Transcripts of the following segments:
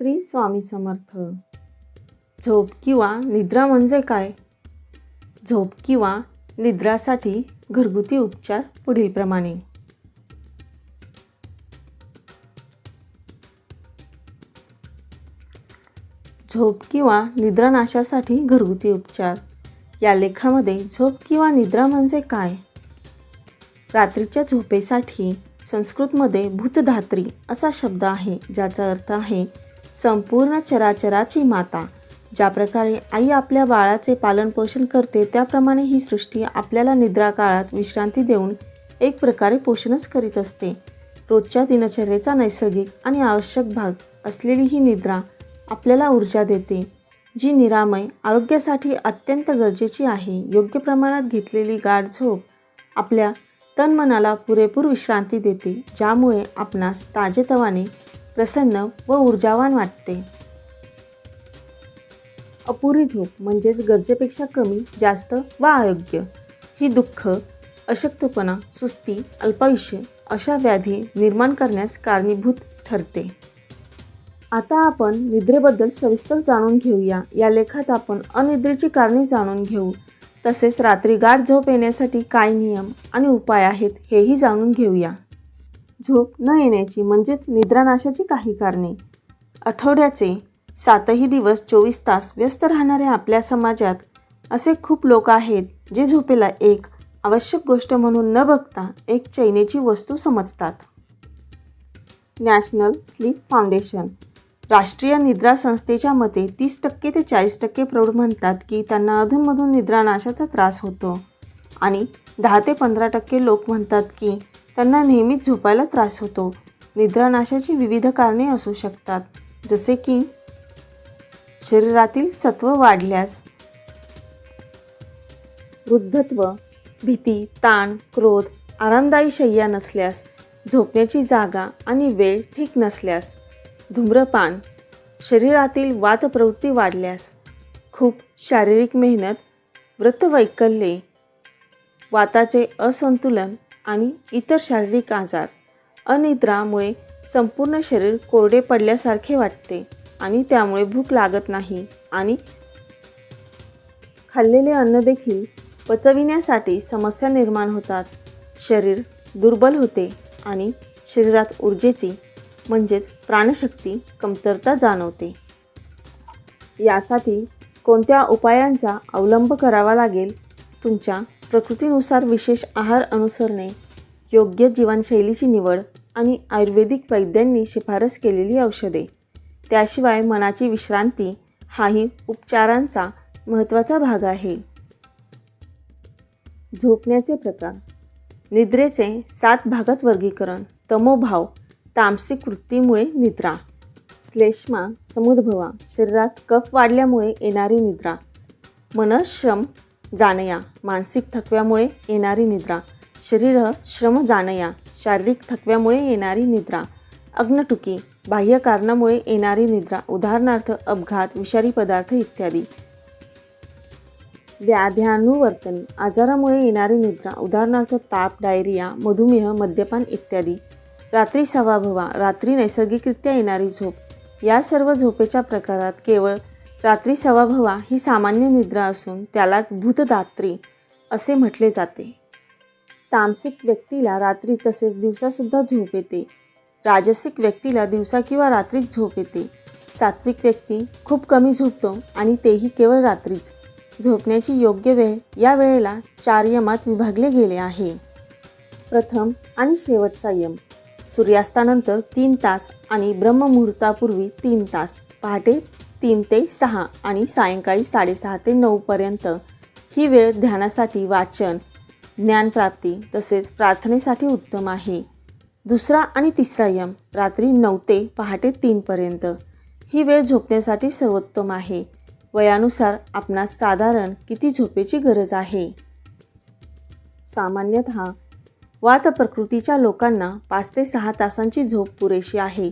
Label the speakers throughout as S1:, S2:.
S1: श्री स्वामी समर्थ. झोप किंवा निद्रा म्हणजे काय? झोप किंवा निद्रासाठी घरगुती उपचार पुढीलप्रमाणे. झोप किंवा निद्रानाशासाठी घरगुती उपचार. या लेखामध्ये झोप किंवा निद्रा म्हणजे काय? रात्रीच्या झोपेसाठी संस्कृतमध्ये भूतधात्री असा शब्द आहे ज्याचा अर्थ आहे संपूर्ण चराचराची माता. ज्या प्रकारे आई आपल्या बाळाचे पालनपोषण करते त्याप्रमाणे ही सृष्टी आपल्याला निद्रा काळात विश्रांती देऊन एक प्रकारे पोषणच करीत असते. रोजच्या दिनचर्येचा नैसर्गिक आणि आवश्यक भाग असलेली ही निद्रा आपल्याला ऊर्जा देते जी निरामय आरोग्यासाठी अत्यंत गरजेची आहे. योग्य प्रमाणात घेतलेली गाढ झोप आपल्या तन मनाला पुरेपूर विश्रांती देते ज्यामुळे आपणास ताजेतवाने प्रसन्न व ऊर्जावान वाटते. अपुरी झोप म्हणजेच गरजेपेक्षा कमी जास्त व आरोग्य ही दुःख अशक्तपणा सुस्ती अल्पायुष्य अशा व्याधी निर्माण करण्यास कारणीभूत ठरते. आता आपण निद्रेबद्दल सविस्तर जाणून घेऊया. या लेखात आपण अनिद्रेची कारणे जाणून घेऊ. तसेच रात्री गाठ झोप येण्यासाठी काय नियम आणि उपाय आहेत हेही जाणून घेऊया. झोप न येण्याची म्हणजेच निद्रानाशाची काही कारणे. आठवड्याचे सातही दिवस चोवीस तास व्यस्त राहणाऱ्या आपल्या समाजात असे खूप लोक आहेत जे झोपेला एक आवश्यक गोष्ट म्हणून न बघता एक चैनेची वस्तू समजतात. National Sleep Foundation. राष्ट्रीय निद्रा संस्थेच्या मते तीस टक्के ते चाळीस टक्के प्रौढ म्हणतात की त्यांना अधूनमधून निद्रानाशाचा त्रास होतो. आणि दहा ते पंधरा टक्के लोक म्हणतात की त्यांना नेहमीच झोपायला त्रास होतो. निद्रानाशाची विविध कारणे असू शकतात. जसे की शरीरातील सत्व वाढल्यास वृद्धत्व भीती ताण क्रोध आरामदायी शय्या नसल्यास झोपण्याची जागा आणि वेळ ठीक नसल्यास धूम्रपान शरीरातील वातप्रवृत्ती वाढल्यास खूप शारीरिक मेहनत व्रतवैकल्ये वाताचे असंतुलन आणि इतर शारीरिक आजार. अनिद्रामुळे संपूर्ण शरीर कोरडे पडल्यासारखे वाटते आणि त्यामुळे भूक लागत नाही आणि खाल्लेले अन्न देखील पचविण्यासाठी समस्या निर्माण होतात. शरीर दुर्बल होते आणि शरीरात ऊर्जेची म्हणजेच प्राणशक्ती कमतरता जाणवते. यासाठी कोणत्या उपायांचा अवलंब करावा लागेल? तुमच्या प्रकृतीनुसार विशेष आहार अनुसरणे योग्य जीवनशैलीची निवड आणि आयुर्वेदिक वैद्यांनी शिफारस केलेली औषधे. त्याशिवाय मनाची विश्रांती हाही उपचारांचा महत्त्वाचा भाग आहे. झोपण्याचे प्रकार. निद्रेचे सात भागात वर्गीकरण. तमोभाव तामसिक वृत्तीमुळे निद्रा. श्लेष्मा समुद्भवा. शरीरात कफ वाढल्यामुळे येणारी निद्रा. मनश्रम जाणया. मानसिक थकव्यामुळे येणारी निद्रा. शरीर श्रम जाणया. शारीरिक थकव्यामुळे येणारी निद्रा. अग्नटुकी. बाह्य कारणामुळे येणारी निद्रा. उदाहरणार्थ अपघात विषारी पदार्थ इत्यादी. व्याध्यानुवर्तनी. आजारामुळे येणारी निद्रा. उदाहरणार्थ ताप डायरिया मधुमेह मद्यपान इत्यादी. रात्री सवाभवा रात्री नैसर्गिकरित्या येणारी झोप. या सर्व झोपेच्या प्रकारात केवळ रात्री सवाभवा ही सामान्य निद्रा असून त्यालाच भूतदात्री असे म्हटले जाते. तामसिक व्यक्तीला रात्री तसेच दिवसासुद्धा झोप येते. राजसिक व्यक्तीला दिवसा किंवा रात्रीच झोप येते. सात्विक व्यक्ती खूप कमी झोपतो आणि तेही केवळ रात्रीच. झोपण्याची योग्य वेळ या वेळेला चार यमात विभागले गेले आहे. प्रथम आणि शेवटचा यम. सूर्यास्तानंतर तीन तास आणि ब्रह्ममुहूर्तापूर्वी तीन तास. पहाटे तीन ते सहा आणि सायंकाळी साडेसहा ते नऊपर्यंत ही वेळ ध्यानासाठी वाचन ज्ञानप्राप्ती तसेच प्रार्थनेसाठी उत्तम आहे. दुसरा आणि तिसरा यम रात्री नऊ ते पहाटे तीनपर्यंत ही वेळ झोपण्यासाठी सर्वोत्तम आहे. वयानुसार आपणास साधारण किती झोपेची गरज आहे? सामान्यतः वात प्रकृतीच्या लोकांना पाच ते सहा तासांची झोप पुरेशी आहे.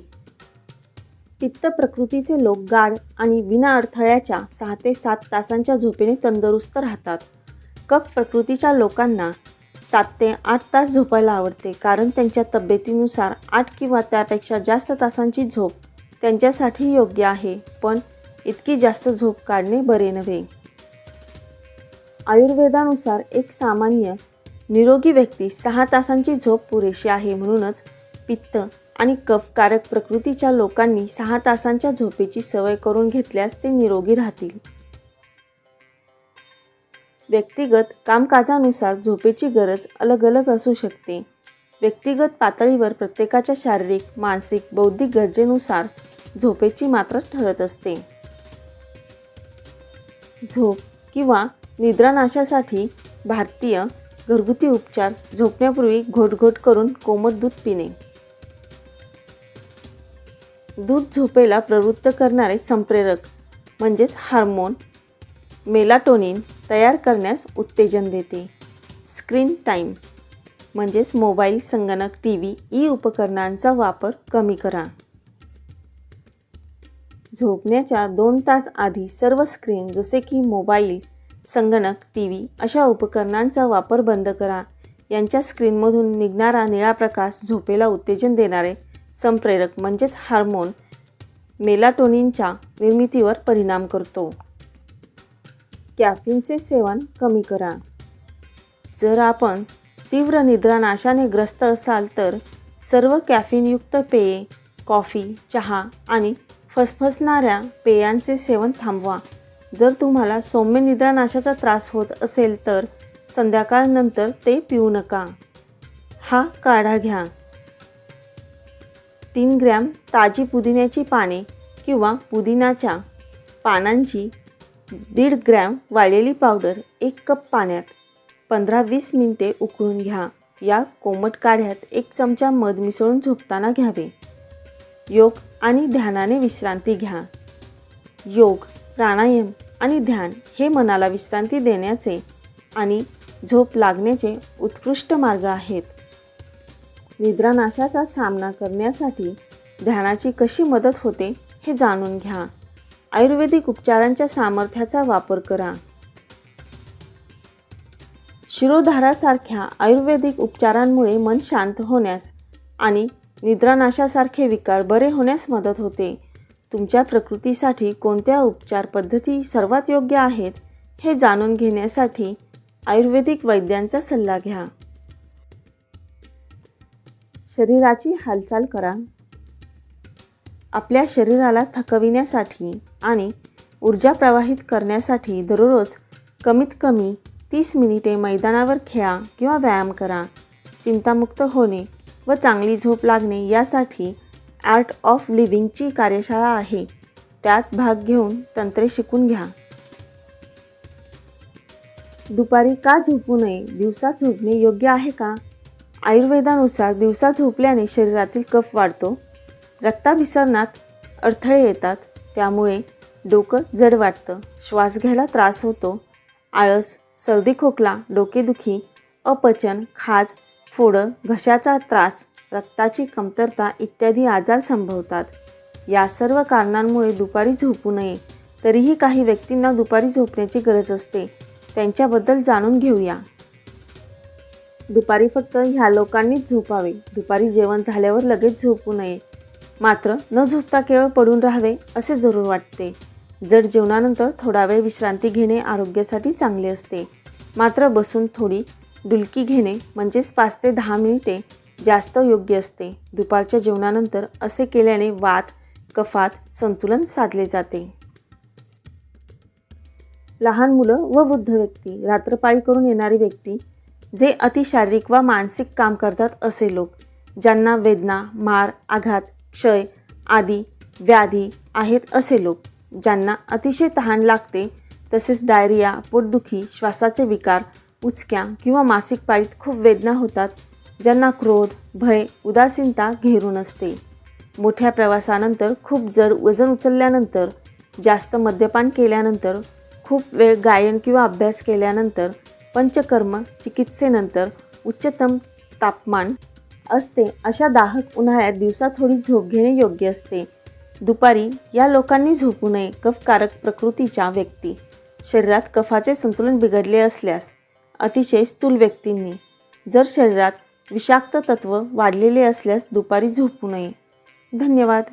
S1: पित्त प्रकृतीचे लोक गाढ आणि विना अडथळ्याच्या सहा ते सात तासांच्या झोपेने तंदुरुस्त राहतात. कप प्रकृतीच्या लोकांना सात ते आठ तास झोपायला आवडते कारण त्यांच्या तब्येतीनुसार आठ किंवा त्यापेक्षा जास्त तासांची झोप त्यांच्यासाठी योग्य आहे पण इतकी जास्त झोप काढणे बरे नव्हे. आयुर्वेदानुसार एक सामान्य निरोगी व्यक्ती सहा तासांची झोप पुरेशी आहे म्हणूनच पित्त आणि कफकारक प्रकृतीच्या लोकांनी सहा तासांच्या झोपेची सवय करून घेतल्यास ते निरोगी राहतील. व्यक्तिगत कामकाजानुसार झोपेची गरज अलग अलग असू शकते. व्यक्तिगत पातळीवर प्रत्येकाच्या शारीरिक मानसिक बौद्धिक गरजेनुसार झोपेची मात्रा ठरत असते. झोप किंवा निद्रानाशासाठी भारतीय घरगुती उपचार झोपण्यापूर्वी घोटघोट करून कोमट दूध पिणे. दूध झोपेला प्रवृत्त करणारे संप्रेरक म्हणजेच हार्मोन मेलाटोनिन तयार करण्यास उत्तेजन देते. स्क्रीन टाईम म्हणजेच मोबाईल संगणक टी व्ही ई उपकरणांचा वापर कमी करा. झोपण्याच्या दोन तास आधी सर्व स्क्रीन जसे की मोबाईल संगणक टी व्ही अशा उपकरणांचा वापर बंद करा. यांच्या स्क्रीनमधून निघणारा निळा प्रकाश झोपेला उत्तेजन देणारे संप्रेरक म्हणजेच हार्मोन मेलाटोनिनच्या निर्मितीवर परिणाम करतो. कॅफिनचे सेवन कमी करा. जर आपण तीव्र निद्रानाशाने ग्रस्त असाल तर सर्व कॅफिनयुक्त पेये कॉफी चहा आणि फसफसणाऱ्या पेयांचे सेवन थांबवा. जर तुम्हाला सौम्य निद्रानाशाचा त्रास होत असेल तर संध्याकाळनंतर ते पिऊ नका. हा काढा घ्या. तीन ग्रॅम ताजी पुदिन्याची पाने किंवा पुदिनाच्या पानांची दीड ग्रॅम वाळलेली पावडर एक कप पाण्यात पंधरा वीस मिनिटे उकळून घ्या. या कोमट काढ्यात एक चमचा मध मिसळून झोपताना घ्यावे. योग आणि ध्यानाने विश्रांती घ्या. योग प्राणायाम आणि ध्यान हे मनाला विश्रांती देण्याचे आणि झोप लागण्याचे उत्कृष्ट मार्ग आहेत. निद्रानाशाचा सामना करण्यासाठी ध्यानाची कशी मदत होते हे जाणून घ्या. आयुर्वेदिक उपचारांच्या सामर्थ्याचा वापर करा. शिरोधारासारख्या आयुर्वेदिक उपचारांमुळे मन शांत होण्यास आणि निद्रानाशासारखे विकार बरे होण्यास मदत होते. तुमच्या प्रकृतीसाठी कोणत्या उपचार पद्धती सर्वात योग्य आहेत हे जाणून घेण्यासाठी आयुर्वेदिक वैद्यांचा सल्ला घ्या. शरीराची हालचाल करा. आपल्या शरीराला थकविण्यासाठी आणि ऊर्जा प्रवाहित करण्यासाठी दररोज कमीत कमी तीस मिनिटे मैदानावर खेळा किंवा व्यायाम करा. चिंतामुक्त होणे व चांगली झोप लागणे यासाठी आर्ट ऑफ लिव्हिंगची कार्यशाळा आहे. त्यात भाग घेऊन तंत्रे शिकून घ्या. दुपारी का झोपू नये? दिवसा झोपणे योग्य आहे का? आयुर्वेदानुसार दिवसा झोपल्याने शरीरातील कफ वाढतो. रक्ताभिसरणात अडथळे येतात. त्यामुळे डोकं जड वाटतं. श्वास घ्यायला त्रास होतो. आळस सर्दी खोकला डोकेदुखी अपचन खाज फोडं घशाचा त्रास रक्ताची कमतरता इत्यादी आजार संभवतात. या सर्व कारणांमुळे दुपारी झोपू नये. तरीही काही व्यक्तींना दुपारी झोपण्याची गरज असते. त्यांच्याबद्दल जाणून घेऊया. दुपारी फक्त ह्या लोकांनीच झोपावे. दुपारी जेवण झाल्यावर लगेच झोपू नये. मात्र न झोपता केवळ पडून राहावे असे जरूर वाटते. जड जेवणानंतर थोडा वेळ विश्रांती घेणे आरोग्यासाठी चांगले असते. मात्र बसून थोडी डुलकी घेणे म्हणजेच पाच ते दहा मिनिटे जास्त योग्य असते. दुपारच्या जेवणानंतर असे केल्याने वात कफात संतुलन साधले जाते. लहान मुलं व वृद्ध व्यक्ती रात्रपाळी करून येणारी व्यक्ती जे अति शारीरिक व मानसिक काम करतात असे लोक ज्यांना वेदना मार आघात क्षय आदी व्याधी आहेत असे लोक ज्यांना अतिशय तहान लागते तसेच डायरिया पोटदुखी श्वासाचे विकार उचक्या किंवा मासिक पाळीत खूप वेदना होतात ज्यांना क्रोध भय उदासीनता घेरून असते. मोठ्या प्रवासानंतर खूप जड वजन उचलल्यानंतर जास्त मद्यपान केल्यानंतर खूप वेळ गायन किंवा अभ्यास केल्यानंतर पंचकर्म चिकित्सेनंतर उच्चतम तापमान असते अशा दाहक उन्हाळ्यात दिवसा थोडी झोप घेणे योग्य असते. दुपारी या लोकांनी झोपू नये कफकारक प्रकृतीच्या व्यक्ती. शरीरात कफाचे संतुलन बिघडले असल्यास अतिशय स्थूल व्यक्तींनी. जर शरीरात विषाक्त तत्व वाढलेले असल्यास दुपारी झोपू नये. धन्यवाद.